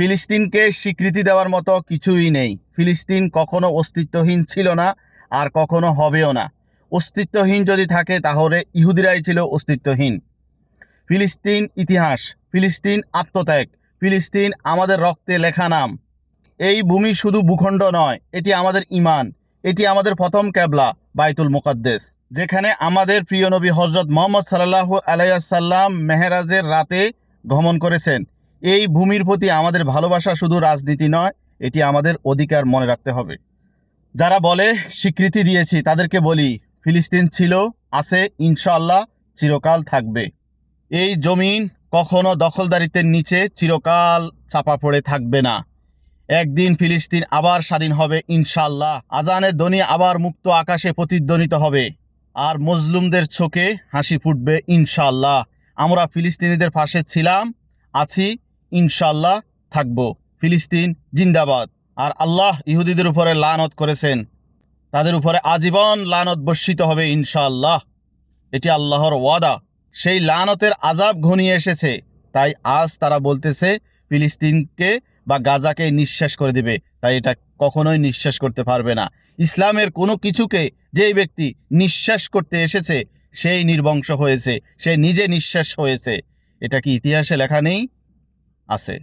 ফিলিস্তিনকে স্বীকৃতি দেওয়ার মতো কিছুই নেই। ফিলিস্তিন কখনো অস্তিত্বহীন ছিল না আর কখনো হবেও না। অস্তিত্বহীন যদি থাকে, তাহলে ইহুদিরাই ছিল অস্তিত্বহীন। ফিলিস্তিন ইতিহাস, ফিলিস্তিন আত্মত্যাগ, ফিলিস্তিন আমাদের রক্তে লেখা নাম। এই ভূমি শুধু ভূখণ্ড নয়, এটি আমাদের ইমান এটি আমাদের প্রথম ক্যাবলা, বাইতুল মুকাদ্দেস, যেখানে আমাদের প্রিয় নবী হজরত মোহাম্মদ সাল্লাহ আলাইসাল্লাম মেহরাজের রাতে ভ্রমণ করেছেন। এই ভূমির প্রতি আমাদের ভালোবাসা শুধু রাজনীতি নয়, এটি আমাদের অধিকার মনে রাখতে হবে। যারা বলে, স্বীকৃতি দিয়েছি, তাদেরকে বলি, ফিলিস্তিন ছিল, আছে ইনশাল্লাহ চিরকাল থাকবে। এই জমিন কখনো দখলদারিত্বের নিচে চিরকাল চাপা পড়ে থাকবে না। একদিন ফিলিস্তিন আবার স্বাধীন হবে ইনশাল্লাহ আজানের ধ্বনি আবার মুক্ত আকাশে প্রতিধ্বনিত হবে। আর মজলুমদের চোখে হাসি ফুটবে ইনশাল্লাহ আমরা ফিলিস্তিনিদের পাশে ছিলাম, আছি ইনশাআল্লাহ থাকব। ফিলিস্তিন জিন্দাবাদ। আর আল্লাহ ইহুদিদের উপরে লানত করেছেন। তাদের উপরে আজীবন লানত বর্ষিত হবে ইনশাআল্লাহ। এটি আল্লাহর ওয়াদা। সেই লানতের আজাব ঘনিয়ে এসেছে। তাই আজ তারা বলতেছে, ফিলিস্তিনকে বা গাজাকে নিঃশ্বাস করে দিবে। তাই এটা কখনোই নিঃশ্বাস করতে পারবে না। ইসলামের কোনো কিছুকে যেই ব্যক্তি নিঃশ্বাস করতে এসেছে, সেই নির্বংশ হয়েছে। সে নিজে নিঃশ্বাস হয়েছে। এটা কি ইতিহাসে লেখা নেই? আছে।